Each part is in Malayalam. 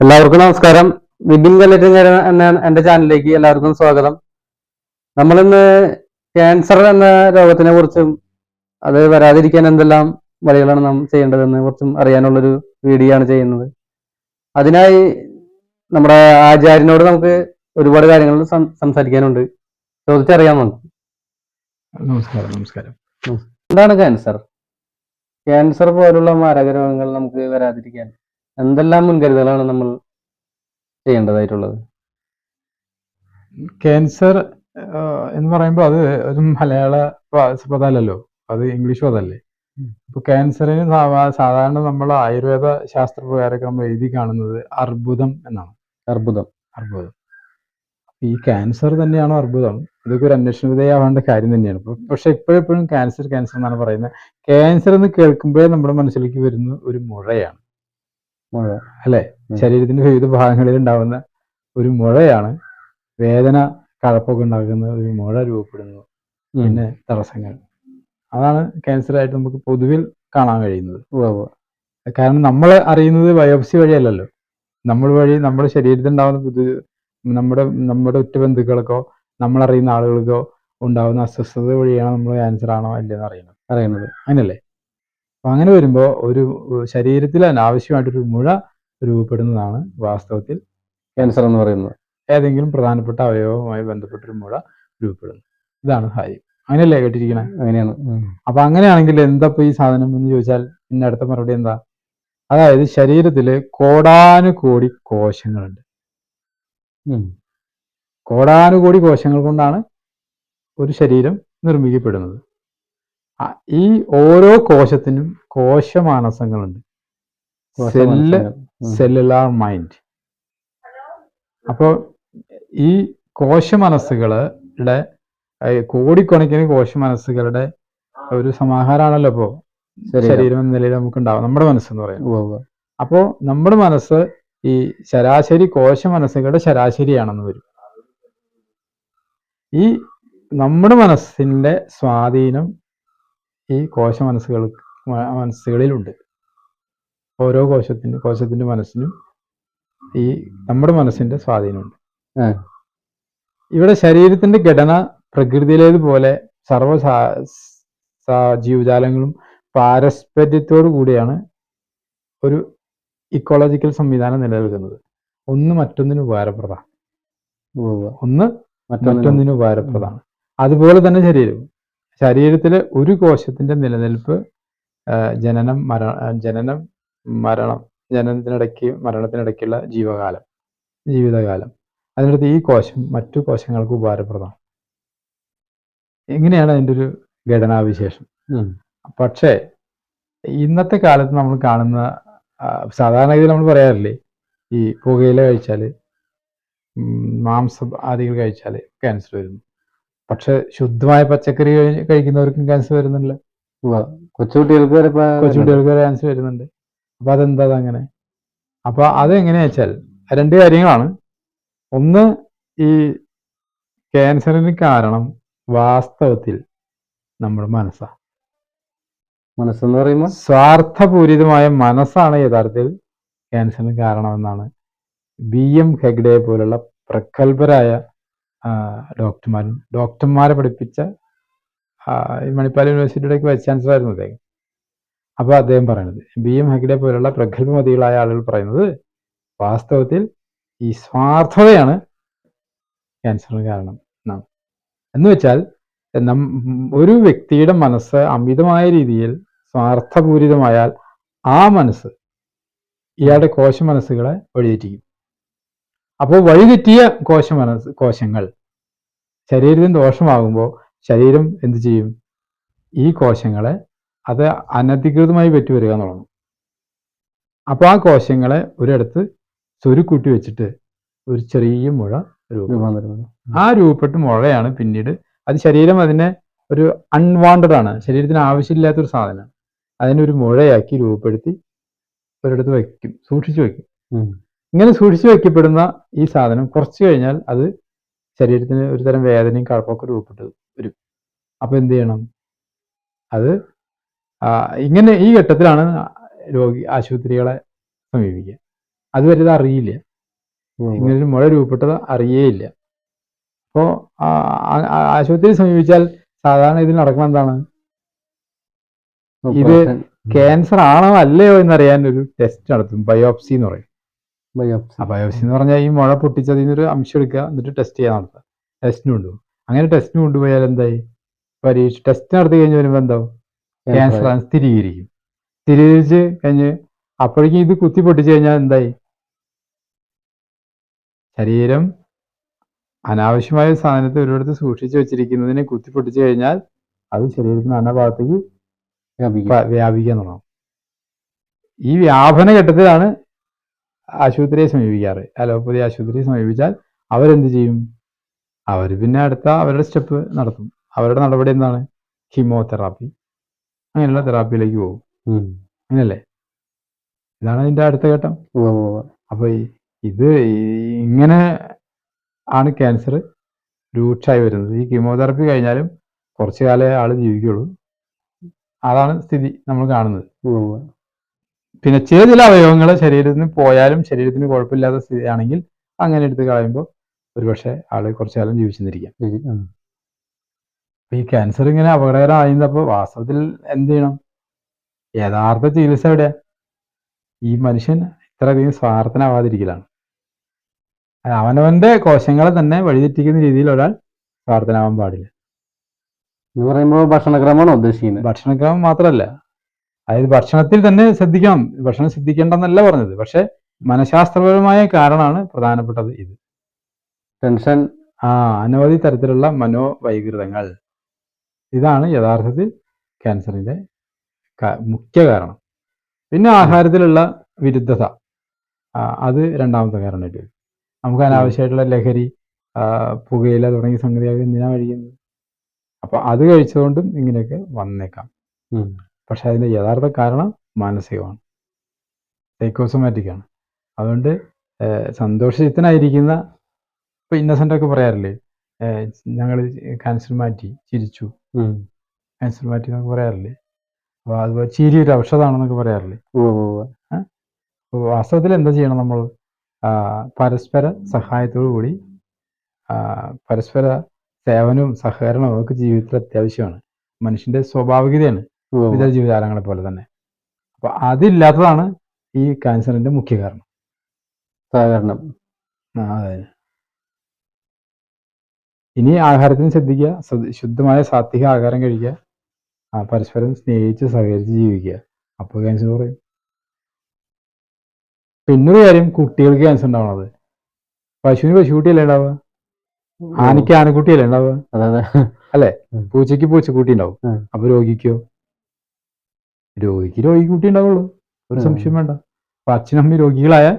എല്ലാവർക്കും നമസ്കാരം. വിപിൻ കല്ലറ്റ് എന്ന എന്റെ ചാനലിലേക്ക് എല്ലാവർക്കും സ്വാഗതം. നമ്മളിന്ന് ക്യാൻസർ എന്ന രോഗത്തിനെ കുറിച്ചും അത് വരാതിരിക്കാൻ എന്തെല്ലാം വഴികളാണ് നാം ചെയ്യേണ്ടതെന്ന് കുറിച്ചും അറിയാനുള്ളൊരു വീഡിയോ ആണ് ചെയ്യുന്നത്. അതിനായി നമ്മുടെ ആചാര്യനോട് നമുക്ക് ഒരുപാട് കാര്യങ്ങൾ സംസാരിക്കാനുണ്ട്. ചോദിച്ചറിയാൻ നമുക്ക് നമസ്കാരം നമസ്കാരം. എന്താണ് ക്യാൻസർ ക്യാൻസർ പോലുള്ള മാരക രോഗങ്ങൾ നമുക്ക് വരാതിരിക്കാൻ. എന്തെല്ലാം മുൻകരുതലാണ് നമ്മൾ ചെയ്യേണ്ടതായിട്ടുള്ളത്? ക്യാൻസർ എന്ന് പറയുമ്പോൾ അത് ഒരു മലയാള പദമല്ലല്ലോ. അത് ഇംഗ്ലീഷ് പദമല്ലേ. ഇപ്പൊ ക്യാൻസറിന് സാധാരണ നമ്മൾ ആയുർവേദ ശാസ്ത്രപ്രകാരമൊക്കെ നമ്മൾ എഴുതി കാണുന്നത് അർബുദം എന്നാണ്. അർബുദം. അർബുദം. ഈ ക്യാൻസർ തന്നെയാണോ അർബുദം? ഇതൊക്കെ ഒരു അന്വേഷണ വിധേയമാവേണ്ട കാര്യം തന്നെയാണ്. ഇപ്പൊ പക്ഷെ ഇപ്പോഴെപ്പോഴും ക്യാൻസർ ക്യാൻസർ എന്നാണ് പറയുന്നത്. ക്യാൻസർ എന്ന് കേൾക്കുമ്പോഴേ നമ്മുടെ മനസ്സിലേക്ക് വരുന്ന ഒരു മുഴയാണ്. മുഴ അല്ലെ? ശരീരത്തിന്റെ വിവിധ ഭാഗങ്ങളിൽ ഉണ്ടാകുന്ന ഒരു മുഴയാണ് വേദന കഴപ്പൊക്കെ ഉണ്ടാക്കുന്ന ഒരു മുഴ രൂപപ്പെടുന്നു പിന്നെ തടസ്സങ്ങൾ. അതാണ് ക്യാൻസർ ആയിട്ട് നമുക്ക് പൊതുവിൽ കാണാൻ കഴിയുന്നത്. കാരണം നമ്മൾ അറിയുന്നത് ബയോപ്സി വഴിയല്ലല്ലോ. നമ്മൾ വഴി നമ്മുടെ ശരീരത്തിൽ ഉണ്ടാകുന്ന പുതു നമ്മുടെ നമ്മുടെ ഉറ്റ ബന്ധുക്കൾക്കോ നമ്മൾ അറിയുന്ന ആളുകൾക്കോ ഉണ്ടാകുന്ന അസ്വസ്ഥത വഴിയാണ് നമ്മൾ ക്യാൻസർ ആണോ അല്ലെന്ന് അറിയുന്നത്. അറിയുന്നത്. അങ്ങനല്ലേ? അപ്പൊ അങ്ങനെ വരുമ്പോൾ ഒരു ശരീരത്തിൽ അനാവശ്യമായിട്ടൊരു മുഴ രൂപപ്പെടുന്നതാണ് വാസ്തവത്തിൽ ക്യാൻസർ എന്ന് പറയുന്നത്. ഏതെങ്കിലും പ്രധാനപ്പെട്ട അവയവവുമായി ബന്ധപ്പെട്ടൊരു മുഴ രൂപപ്പെടുന്നു. ഇതാണ് കാര്യം അങ്ങനെയല്ലേ കേട്ടിരിക്കണേ? അങ്ങനെയാണ്. അപ്പൊ അങ്ങനെയാണെങ്കിൽ എന്താ ഇപ്പൊ ഈ സാധനം എന്ന് ചോദിച്ചാൽ പിന്നെ അടുത്ത മറുപടി എന്താ? അതായത് ശരീരത്തിൽ കോടാനുകോടി കോശങ്ങളുണ്ട്. കോടാനുകോടി കോശങ്ങൾ കൊണ്ടാണ് ഒരു ശരീരം നിർമ്മിക്കപ്പെടുന്നത്. ഈ ഓരോ കോശത്തിനും കോശമാനസങ്ങളുണ്ട് സെല്ല്. സെല്ലുലാർ മൈൻഡ് അപ്പോൾ ഈ കോശമനസ്സുകളുടെ കോടിക്കണക്കിന് കോശമനസ്സുകളുടെ ഒരു സമാഹാരമാണല്ലോ ഇപ്പോൾ ശരീരം. എന്ന നിലയിൽ നമുക്ക് ഉണ്ടാവും നമ്മുടെ മനസ്സെന്ന് പറയുന്നത്. അപ്പോൾ നമ്മുടെ മനസ്സ് ഈ ശരാശരി കോശ മനസ്സുകളുടെ ശരാശരിയാണെന്ന് വരും ഈ നമ്മുടെ മനസ്സിന്റെ സ്വാധീനം ഈ കോശ മനസ്സുകൾ മനസ്സുകളിലുണ്ട്. ഓരോ കോശത്തിന്റെ കോശത്തിന്റെ മനസ്സിനും ഈ നമ്മുടെ മനസ്സിന്റെ സ്വാധീനമുണ്ട്. ഇവിടെ ശരീരത്തിന്റെ ഘടന പ്രകൃതിയിലേതുപോലെ സർവ ജീവജാലങ്ങളും പാരസ്പര്യത്തോടു കൂടിയാണ് ഒരു ഇക്കോളജിക്കൽ സംവിധാനം നിലനിൽക്കുന്നത്. ഒന്ന് മറ്റൊന്നിന് ഉപകാരപ്രദമാണ്. ഒന്ന് മറ്റൊന്നിന് മറ്റൊന്നിന് ഉപകാരപ്രദമാണ്. അതുപോലെ തന്നെ ശരീരവും. ശരീരത്തിലെ ഒരു കോശത്തിന്റെ നിലനിൽപ്പ് ജനനം മര ജനനം മരണം ജനനത്തിനിടയ്ക്ക് മരണത്തിനിടയ്ക്കുള്ള ജീവകാലം ജീവിതകാലം. അതിനടുത്ത് ഈ കോശം മറ്റു കോശങ്ങൾക്ക് ഉപകാരപ്രദമാണ്. എങ്ങനെയാണ് അതിന്റെ ഒരു ഘടനാവിശേഷം. പക്ഷേ ഇന്നത്തെ കാലത്ത് നമ്മൾ കാണുന്ന സാധാരണഗതിയിൽ നമ്മൾ പറയാറില്ലേ ഈ പുകയില കഴിച്ചാൽ മാംസ ആദികൾ കഴിച്ചാൽ ക്യാൻസർ വരുന്നു. പക്ഷെ ശുദ്ധമായ പച്ചക്കറി കഴിക്കുന്നവർക്കും ക്യാൻസർ വരുന്നില്ല ഉവ്വ്. കൊച്ചുകുട്ടികൾക്ക് വരെ കൊച്ചുകുട്ടികൾക്ക് വരെ ക്യാൻസർ വരുന്നുണ്ട്. അപ്പൊ അതെന്താ അങ്ങനെ അപ്പൊ അതെങ്ങനെയാ വെച്ചാൽ രണ്ട് കാര്യങ്ങളാണ്. ഒന്ന് ഈ ക്യാൻസറിന് കാരണം വാസ്തവത്തിൽ നമ്മുടെ മനസ്സാ. മനസ്സെന്ന് പറയുമ്പോൾ സ്വാർത്ഥപൂരിതമായ മനസ്സാണ് യഥാർത്ഥത്തിൽ ക്യാൻസറിന് കാരണമെന്നാണ്. ബി. എം. ഹെഗ്ഡെ പോലുള്ള പ്രഗത്ഭരായ ഡോക്ടർമാരും ഡോക്ടർമാരെ പഠിപ്പിച്ച ഈ മണിപ്പാൽ യൂണിവേഴ്സിറ്റിയുടെ വൈസ് ചാൻസലർ ആയിരുന്നു അദ്ദേഹം. അപ്പോൾ അദ്ദേഹം പറയുന്നത് ബി. എം. ഹെഗ്ഡെ പോലുള്ള പ്രഗത്ഭമതികളായ ആളുകൾ പറയുന്നത് വാസ്തവത്തിൽ ഈ സ്വാർത്ഥതയാണ് ക്യാൻസറിന് കാരണം എന്നാണ്. എന്ന് വെച്ചാൽ ഒരു വ്യക്തിയുടെ മനസ്സ് അമിതമായ രീതിയിൽ സ്വാർത്ഥപൂരിതമായാൽ ആ മനസ്സ് ഇയാളുടെ കോശ മനസ്സുകളെ വഴിതെറ്റിക്കും. അപ്പോൾ വഴിതെറ്റിയ കോശ മനസ്സ് കോശങ്ങൾ ശരീരത്തിന് ദോഷമാകുമ്പോൾ ശരീരം എന്ത് ചെയ്യും? ഈ കോശങ്ങളെ അത് അനധികൃതമായി വെറ്റുവരിക തുടങ്ങും. അപ്പോൾ ആ കോശങ്ങളെ ഒരിടത്ത് സ്വരുക്കൂട്ടി വെച്ചിട്ട് ഒരു ചെറിയ മുഴ രൂപം. ആ രൂപപ്പെട്ട മുഴയാണ് പിന്നീട് അത് ശരീരം അതിനെ ഒരു അൺവാണ്ടഡ് ആണ്. ശരീരത്തിന് ആവശ്യമില്ലാത്തൊരു സാധനമാണ് അതിനെ ഒരു മുഴയാക്കി രൂപപ്പെടുത്തി ഒരിടത്ത് വയ്ക്കും സൂക്ഷിച്ചു വയ്ക്കും. ഇങ്ങനെ സൂക്ഷിച്ചു വയ്ക്കപ്പെടുന്ന ഈ സാധനം കുറച്ചു കഴിഞ്ഞാൽ അത് ശരീരത്തിന് ഒരു തരം വേദനയും കഴപ്പൊക്കെ രൂപപ്പെട്ട് വരും. അപ്പൊ എന്ത് ചെയ്യണം? അത് ഇങ്ങനെ ഈ ഘട്ടത്തിലാണ് രോഗി ആശുപത്രികളെ സമീപിക്കുക. അതുവരെ ഇത് അറിയില്ല. ഇങ്ങനെ മുഴ രൂപപ്പെട്ടത് അറിയേയില്ല. അപ്പോൾ ആശുപത്രി സമീപിച്ചാൽ സാധാരണ ഇതിൽ നടക്കുന്നത് എന്താണ്? ഇത് ക്യാൻസർ ആണോ അല്ലയോ എന്നറിയാൻ ഒരു ടെസ്റ്റ് നടത്തും. ബയോപ്സി എന്ന് പറയും. ബയോപ്സി. എന്ന് പറഞ്ഞാൽ ഈ മുഴ പൊട്ടിച്ചതിൽ നിന്നൊരു അംശം എടുക്കുക എന്നിട്ട് ടെസ്റ്റ് ചെയ്യാൻ നടത്തുക. ടെസ്റ്റിന് കൊണ്ടുപോകും. അങ്ങനെ ടെസ്റ്റിന് കൊണ്ടുപോയാൽ എന്തായി? പരീക്ഷ ടെസ്റ്റ് നടത്തി കഴിഞ്ഞ് വരുമ്പോൾ എന്താവും? ക്യാൻസർ ആണ് സ്ഥിരീകരിക്കും. സ്ഥിരീകരിച്ച് കഴിഞ്ഞ് അപ്പോഴേക്കും ഇത് കുത്തി പൊട്ടിച്ചു കഴിഞ്ഞാൽ എന്തായി? ശരീരം അനാവശ്യമായ സാധനത്തെ ഒരിടത്ത് സൂക്ഷിച്ചു വെച്ചിരിക്കുന്നതിനെ കുത്തി പൊട്ടിച്ചു കഴിഞ്ഞാൽ അത് ശരീരത്തിന് നാനാ ഭാഗത്തേക്ക് വ്യാപിക്കും. വ്യാപിക്കാൻ തുടങ്ങും. ഈ വ്യാപന ഘട്ടത്തിലാണ് ആശുപത്രിയെ സമീപിക്കാറ്. അലോപ്പതി ആശുപത്രിയെ സമീപിച്ചാൽ അവരെന്ത് ചെയ്യും? അവർ പിന്നെ അടുത്ത അവരുടെ സ്റ്റെപ്പ് നടത്തും. അവരുടെ നടപടി എന്താണ്? കീമോതെറാപ്പി. അങ്ങനെയുള്ള തെറാപ്പിയിലേക്ക് പോകും. അങ്ങനല്ലേ? ഇതാണ് അതിന്റെ അടുത്ത ഘട്ടം. അപ്പൊ ഇത് ഇങ്ങനെ ആണ് ക്യാൻസർ രൂക്ഷമായി വരുന്നത്. ഈ കീമോതെറാപ്പി കഴിഞ്ഞാലും കുറച്ചു കാലേ ആൾ ജീവിക്കുള്ളൂ. അതാണ് സ്ഥിതി നമ്മൾ കാണുന്നത്. പിന്നെ ചില ചില അവയവങ്ങൾ ശരീരത്തിന് പോയാലും ശരീരത്തിന് കുഴപ്പമില്ലാത്ത സ്ഥിതിയാണെങ്കിൽ അങ്ങനെ എടുത്ത് കളയുമ്പോൾ ഒരുപക്ഷെ ആൾ കുറച്ചു കാലം ജീവിച്ചെന്നിരിക്കാം ശരി. ഈ ക്യാൻസർ ഇങ്ങനെ അപകടകരമായിരുന്നപ്പോൾ വാസ്തവത്തിൽ എന്ത് ചെയ്യണം? യഥാർത്ഥ ചികിത്സ എവിടെയാ? ഈ മനുഷ്യൻ ഇത്രയധികം സ്വാർത്ഥനാവാതിരിക്കലാണ്. അവനവന്റെ കോശങ്ങളെ തന്നെ വഴിതെറ്റിക്കുന്ന രീതിയിൽ ഒരാൾ സ്വാർത്ഥനാവാൻ പാടില്ല. എന്ന് പറയുമ്പോൾ ഭക്ഷണക്രമമാണോ ഉദ്ദേശിക്കുന്നത്? ഭക്ഷണക്രമം മാത്രമല്ല. അതായത് ഭക്ഷണത്തിൽ തന്നെ ശ്രദ്ധിക്കണം. ഭക്ഷണം ശ്രദ്ധിക്കേണ്ടെന്നല്ല പറഞ്ഞത്. പക്ഷെ മനഃശാസ്ത്രപരമായ കാരണമാണ് പ്രധാനപ്പെട്ടത് ഇത്. ടെൻഷൻ. ആ അനവധി തരത്തിലുള്ള മനോവൈകൃതങ്ങൾ. ഇതാണ് യഥാർത്ഥത്തിൽ ക്യാൻസറിന്റെ മുഖ്യ കാരണം. പിന്നെ ആഹാരത്തിലുള്ള വിരുദ്ധത. അത് രണ്ടാമത്തെ കാരണമായിട്ട് വരും. നമുക്ക് അനാവശ്യമായിട്ടുള്ള ലഹരി പുകയില തുടങ്ങിയ സംഗതികൾ എന്തിനാ കഴിക്കുന്നത്? അപ്പൊ അത് കഴിച്ചതുകൊണ്ടും ഇങ്ങനെയൊക്കെ വന്നേക്കാം. പക്ഷെ അതിന്റെ യഥാർത്ഥ കാരണം മാനസികമാണ്. സൈക്കോസോമാറ്റിക് ആണ് അതുകൊണ്ട് സന്തോഷത്തിനായിരിക്കുന്ന ഇപ്പൊ ഇന്നസെന്റ് ഒക്കെ പറയാറില്ലേ? ഞങ്ങൾ ക്യാൻസർ മാറ്റി ചിരിച്ചു. ക്യാൻസർ മാറ്റി എന്നൊക്കെ പറയാറില്ലേ? അപ്പൊ അതുപോലെ ചിരി ഒരു ഔഷധമാണെന്നൊക്കെ പറയാറില്ലേ. അപ്പോൾ വാസ്തവത്തിൽ എന്താ ചെയ്യണം നമ്മൾ പരസ്പര സഹായത്തോടു കൂടി പരസ്പര സേവനവും സഹകരണവും ഒക്കെ ജീവിതത്തിൽ അത്യാവശ്യമാണ്. മനുഷ്യന്റെ സ്വാഭാവികതയാണ്. ഇതര ജീവജാലങ്ങളെ പോലെ തന്നെ അപ്പൊ അതില്ലാത്തതാണ് ഈ ക്യാൻസറിന്റെ മുഖ്യ കാരണം. സഹകരണം അതെ. ഇനി ആഹാരത്തിന് ശ്രദ്ധിക്കുക ശുദ്ധമായ സാത്വിക ആഹാരം കഴിക്കുക ആ, പരസ്പരം സ്നേഹിച്ച് സഹകരിച്ച് ജീവിക്കുക. അപ്പോൾ ക്യാൻസർ കുറയും. പിന്നൊരു കാര്യം കുട്ടികൾക്ക് ക്യാൻസർ ഉണ്ടാവണത് പശുവിന് പശുക്കുട്ടിയല്ലേ ഉണ്ടാവുക? ആനയ്ക്ക് ആനക്കുട്ടിയല്ലേ ഉണ്ടാവുക? അല്ലേ? പൂച്ചയ്ക്ക് പൂച്ചക്കുട്ടി ഉണ്ടാവും. അപ്പൊ രോഗിക്കോ? രോഗിക്ക് കുട്ടി ഉണ്ടാവുള്ളൂ. ഒരു സംശയം വേണ്ട. അപ്പൊ അച്ഛനും അമ്മയും രോഗികളായാൽ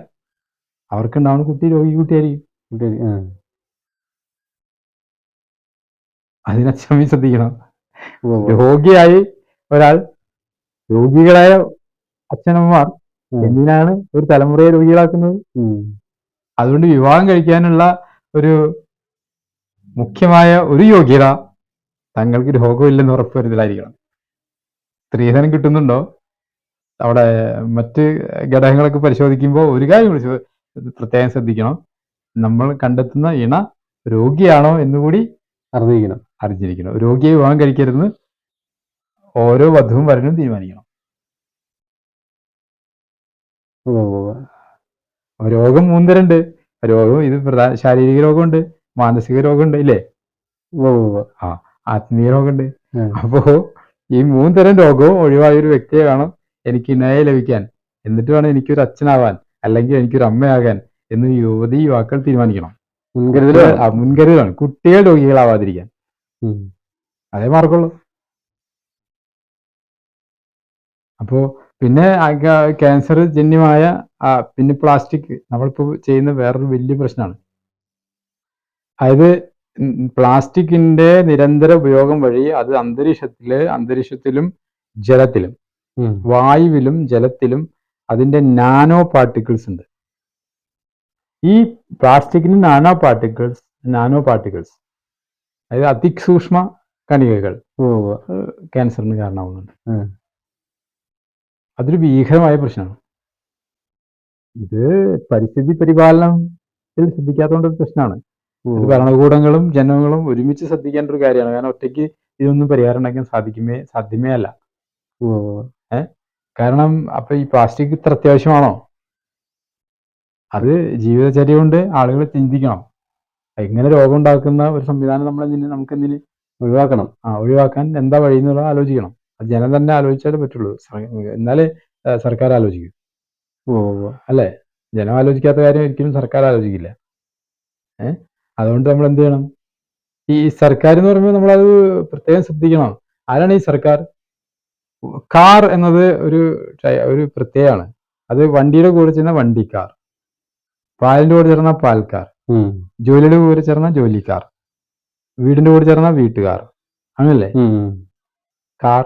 അവർക്ക് ഉണ്ടാവുന്ന കുട്ടി രോഗി കുട്ടിയായിരിക്കും. അതിനച്ഛമ്മ. അതിന് ശ്രദ്ധിക്കണം. രോഗിയായി ഒരാൾ രോഗികളായ അച്ഛനമ്മമാർ. എന്തിനാണ് ഒരു തലമുറയെ രോഗികളാക്കുന്നത്? അതുകൊണ്ട് വിവാഹം കഴിക്കാനുള്ള ഒരു മുഖ്യമായ ഒരു യോഗ്യത തങ്ങൾക്ക് രോഗമില്ലെന്ന് ഉറപ്പുവരുത്തലായിരിക്കണം സ്ത്രീധനം കിട്ടുന്നുണ്ടോ? അവിടെ മറ്റ് ഘടകങ്ങളൊക്കെ പരിശോധിക്കുമ്പോൾ ഒരു കാര്യം പ്രത്യേകം ശ്രദ്ധിക്കണം. നമ്മൾ കണ്ടെത്തുന്ന ഇണ രോഗിയാണോ എന്നുകൂടി അറിഞ്ഞിരിക്കണം. അറിഞ്ഞിരിക്കണം. രോഗിയെ വിവാഹം കഴിക്കരുതെന്ന് ഓരോ വധുവും വരനും തീരുമാനിക്കണം. രോഗം മൂന്നരണ്ട്. രോഗം ഇത് പ്രധാന ശാരീരിക രോഗമുണ്ട് മാനസിക രോഗമുണ്ട് ഇല്ലേ? ആ. ആത്മീയ രോഗമുണ്ട്. അപ്പോ ഈ മൂന്ന് തരം രോഗവും ഒഴിവായ ഒരു വ്യക്തിയെ വേണം എനിക്ക് ഇണയെ ലഭിക്കാൻ. എന്നിട്ട് വേണം എനിക്കൊരു അച്ഛനാവാൻ അല്ലെങ്കിൽ എനിക്കൊരു അമ്മയാകാൻ എന്ന് യുവതി യുവാക്കൾ തീരുമാനിക്കണം. മുൻകരുതൽ മുൻകരുതലാണ് കുട്ടികൾ രോഗികളാവാതിരിക്കാൻ. അതേ മാർക്കുള്ളൂ അപ്പോ പിന്നെ ക്യാൻസർ ജന്യമായ പിന്നെ പ്ലാസ്റ്റിക് നമ്മളിപ്പോ ചെയ്യുന്ന വേറൊരു വലിയ പ്രശ്നമാണ്. അതായത് പ്ലാസ്റ്റിക്കിന്റെ നിരന്തര ഉപയോഗം വഴി അത് അന്തരീക്ഷത്തിൽ അന്തരീക്ഷത്തിലും ജലത്തിലും വായുവിലും ജലത്തിലും അതിന്റെ നാനോ പാർട്ടിക്കിൾസ് ഉണ്ട്. ഈ പ്ലാസ്റ്റിക്കിന് നാനോ പാർട്ടിക്കിൾസ് നാനോ പാർട്ടിക്കിൾസ് അതായത് അതിസൂക്ഷ്മ കണികകൾ. ക്യാൻസറിന് കാരണമാവുന്നുണ്ട്. അതൊരു ഭീകരമായ പ്രശ്നമാണ്. ഇത് പരിസ്ഥിതി പരിപാലനത്തിൽ ശ്രദ്ധിക്കാത്തതുകൊണ്ട് പ്രശ്നമാണ്. ഭരണകൂടങ്ങളും ജനങ്ങളും ഒരുമിച്ച് ശ്രദ്ധിക്കേണ്ട ഒരു കാര്യമാണ്. കാരണം ഒറ്റയ്ക്ക് ഇതൊന്നും പരിഹാരം ഉണ്ടാക്കാൻ സാധിക്കുമേ സാധ്യമേ അല്ല. കാരണം അപ്പൊ ഈ പ്ലാസ്റ്റിക് ഇത്ര അത്യാവശ്യമാണോ? അത് ജീവിതചര്യ കൊണ്ട് ആളുകൾ ചിന്തിക്കണം. എങ്ങനെ രോഗം ഉണ്ടാക്കുന്ന ഒരു സംവിധാനം നമ്മൾ എന്തിന് നമുക്ക് എന്തിന് ഒഴിവാക്കണം? ആ ഒഴിവാക്കാൻ എന്താ വഴി എന്നുള്ളത് ആലോചിക്കണം. അത് ജനം തന്നെ ആലോചിച്ചാലേ പറ്റുള്ളൂ. എന്നാലേ സർക്കാർ ആലോചിക്കും. ഓ അല്ലേ? ജനം ആലോചിക്കാത്ത കാര്യം ഒരിക്കലും സർക്കാർ ആലോചിക്കില്ല. ഏഹ് അതുകൊണ്ട് നമ്മൾ എന്ത് ചെയ്യണം? ഈ സർക്കാർ എന്ന് പറയുമ്പോൾ നമ്മളത് പ്രത്യേകം ശ്രദ്ധിക്കണം. ആരാണ് ഈ സർക്കാർ? കാർ എന്നത് ഒരു ഒരു പ്രത്യേകമാണ്. അത് വണ്ടിയുടെ കൂടെ ചേർന്ന വണ്ടിക്കാർ. പാലിന്റെ കൂടെ ചേർന്ന പാൽക്കാർ. ജോലിയുടെ കൂടെ ചേർന്ന ജോലിക്കാർ. വീടിന്റെ കൂടെ ചേർന്ന വീട്ടുകാർ. അങ്ങനല്ലേ. കാർ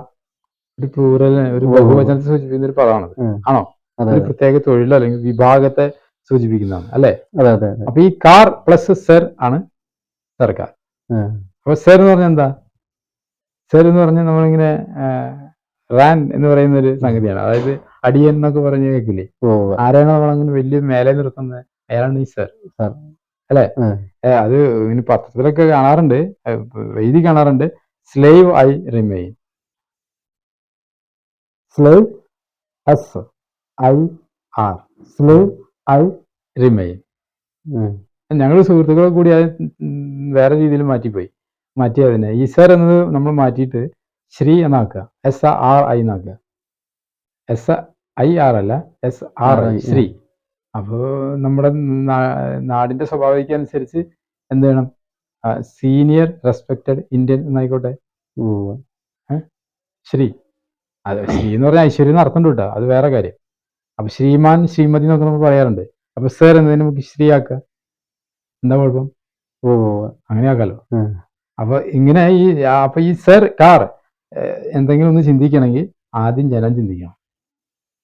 ഒരു പ്ലൂറൽ ഒരു. ബഹുവചനത്തെ സൂചിപ്പിക്കുന്ന ഒരു പദമാണത്. ആണോ? ഒരു പ്രത്യേക തൊഴിലോ അല്ലെങ്കിൽ വിഭാഗത്തെ സൂചിപ്പിക്കുന്നതാണ് അല്ലെ? അതെ അതെ അപ്പൊ ഈ കാർ പ്ലസ് സെർ ആണ് സർക്കാർ. അപ്പൊ സെർ എന്ന് പറഞ്ഞാൽ എന്താ? സെർ എന്ന് പറഞ്ഞാൽ നമ്മളിങ്ങനെ റാൻ എന്ന് പറയുന്ന ഒരു സംഗതിയാണ്. അതായത് അടിയൻ എന്നൊക്കെ പറഞ്ഞു കേൾക്കില്ലേ. ആരാണ് നമ്മളങ്ങനെ വലിയ മേലെ നിർത്തുന്നത് അയാളാണ് ഈ സർ സർ അല്ലെ? അത് ഇനി പത്രത്തിലൊക്കെ കാണാറുണ്ട്. എഴുതി കാണാറുണ്ട്. Slave I remain slave S I R slave I remain ഉം. ഞങ്ങൾ സുഹൃത്തുക്കളെ കൂടി അത് വേറെ രീതിയിൽ മാറ്റിപ്പോയി. മാറ്റി അതിനെ ഈസർ എന്നത് നമ്മൾ മാറ്റിയിട്ട് ശ്രീ എന്നാക്കുക. എസ് ആർ ഐ എന്നാക്കുക. എസ് ഐ ആർ അല്ല. S R I Sri. അപ്പോൾ നമ്മുടെ നാടിന്റെ സ്വഭാവിക അനുസരിച്ച് എന്ത് വേണം? സീനിയർ റെസ്പെക്റ്റഡ് ഇന്ത്യൻ എന്നായിക്കോട്ടെ. ശ്രീ. അത് ശ്രീ എന്ന് പറഞ്ഞാൽ ഐശ്വര്യം അർത്ഥം കേട്ടോ. അത് വേറെ കാര്യം. അപ്പൊ ശ്രീമാൻ ശ്രീമതി എന്നൊക്കെ നമ്മൾ പറയാറുണ്ട്. അപ്പൊ സർ എന്നതിന് നമുക്ക് ശ്രീ ആക്കുക എന്താ കുഴപ്പം? ഓ. അങ്ങനെ ആക്കാലോ. അപ്പൊ ഇങ്ങനെ ഈ അപ്പൊ ഈ സർ കാർ എന്തെങ്കിലും ഒന്ന് ചിന്തിക്കണമെങ്കിൽ ആദ്യം ജനം ചിന്തിക്കണം.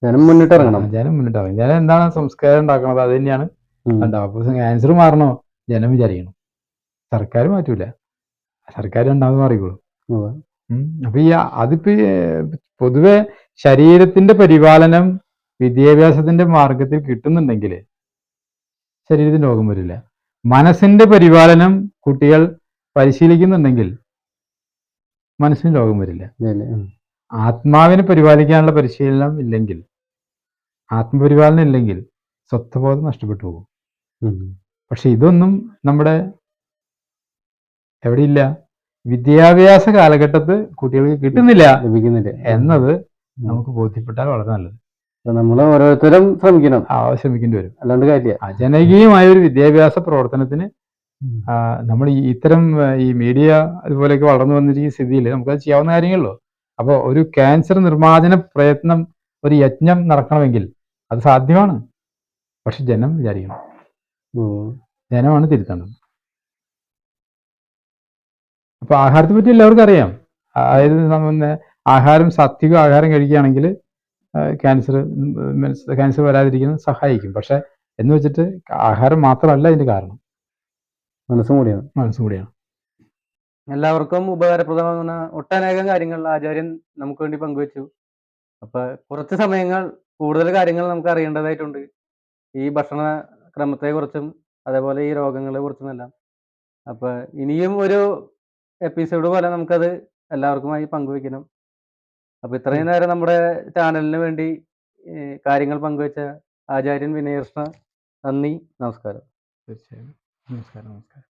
ജനം മുന്നിട്ടിറങ്ങണം. ഇറങ്ങണം ജനം മുന്നിട്ട് ഇറങ്ങും ജനം എന്താണ് സംസ്കാരം ഉണ്ടാക്കണത്? അത് തന്നെയാണ്. അപ്പൊ ആൻസർ മാറണോ? ജനം വിചാരിക്കണം. സർക്കാർ മാറ്റൂല. സർക്കാർ രണ്ടാമത് മാറിക്കോളും. അപ്പൊ ഈ അതിപ്പോ പൊതുവെ ശരീരത്തിന്റെ പരിപാലനം വിദ്യാഭ്യാസത്തിന്റെ മാർഗത്തിൽ കിട്ടുന്നുണ്ടെങ്കിൽ ശരീരത്തിന് രോഗം വരില്ല. മനസ്സിന്റെ പരിപാലനം കുട്ടികൾ പരിശീലിക്കുന്നുണ്ടെങ്കിൽ മനസ്സിന് രോഗം വരില്ല? ആത്മാവിനെ പരിപാലിക്കാനുള്ള പരിശീലനം ഇല്ലെങ്കിൽ ആത്മപരിപാലനം ഇല്ലെങ്കിൽ സ്വത്വബോധം നഷ്ടപ്പെട്ടു പോകും. പക്ഷെ ഇതൊന്നും നമ്മുടെ എവിടെയില്ല വിദ്യാഭ്യാസ കാലഘട്ടത്ത് കുട്ടികൾക്ക് കിട്ടുന്നില്ല ലഭിക്കുന്നില്ല. എന്നത് നമുക്ക് ബോധ്യപ്പെട്ടാൽ വളരെ നല്ലത്. നമ്മൾ ഓരോരുത്തരും ശ്രമിക്കണം. ആ ശ്രമിക്കേണ്ടി വരും. അല്ലാണ്ട് കാര്യമില്ല. ആ, ജനകീയമായ ഒരു വിദ്യാഭ്യാസ പ്രവർത്തനത്തിന് നമ്മൾ ഈ ഇത്തരം ഈ മീഡിയ അതുപോലെയൊക്കെ വളർന്നു വന്നിരിക്കുന്ന സ്ഥിതിയിൽ നമുക്കത് ചെയ്യാവുന്ന കാര്യങ്ങളുള്ളൂ അപ്പോൾ ഒരു ക്യാൻസർ നിർമ്മാർജന പ്രയത്നം ഒരു യജ്ഞം നടക്കണമെങ്കിൽ അത് സാധ്യമാണ്. പക്ഷെ ജനം വിചാരിക്കണം. ജനമാണ് തിരുത്തേണ്ടത്. അപ്പൊ ആഹാരത്തെ പറ്റി എല്ലാവർക്കും അറിയാം. അതായത് നമ്മൾ ആഹാരം സാത്വിക ആഹാരം കഴിക്കുകയാണെങ്കിൽ ക്യാൻസർ മീൻസ് ക്യാൻസർ വരാതിരിക്കുന്നത് സഹായിക്കും. പക്ഷെ എന്ന് വെച്ചിട്ട് ആഹാരം മാത്രമല്ല ഇതിന്റെ കാരണം. മനസ്സും കൂടിയാണ്. മനസ്സും കൂടിയാണ്. എല്ലാവർക്കും ഉപകാരപ്രദമാകുന്ന ഒട്ടനേകം കാര്യങ്ങൾ ആചാര്യൻ നമുക്ക് വേണ്ടി പങ്കുവച്ചു. അപ്പൊ കുറച്ച് സമയങ്ങൾ കൂടുതൽ കാര്യങ്ങൾ നമുക്ക് അറിയേണ്ടതായിട്ടുണ്ട്. ഈ ഭക്ഷണ ക്രമത്തെ കുറിച്ചും അതേപോലെ ഈ രോഗങ്ങളെ കുറിച്ചും എല്ലാം അപ്പൊ ഇനിയും ഒരു എപ്പിസോഡ് പോലെ നമുക്കത് എല്ലാവർക്കുമായി പങ്കുവെക്കണം അപ്പൊ ഇത്രയും നേരം നമ്മുടെ ചാനലിന് വേണ്ടി കാര്യങ്ങൾ പങ്കുവച്ച ആചാര്യൻ വിനയകൃഷ്ണ നന്ദി നമസ്കാരം. തീർച്ചയായും. നമസ്കാരം നമസ്കാരം.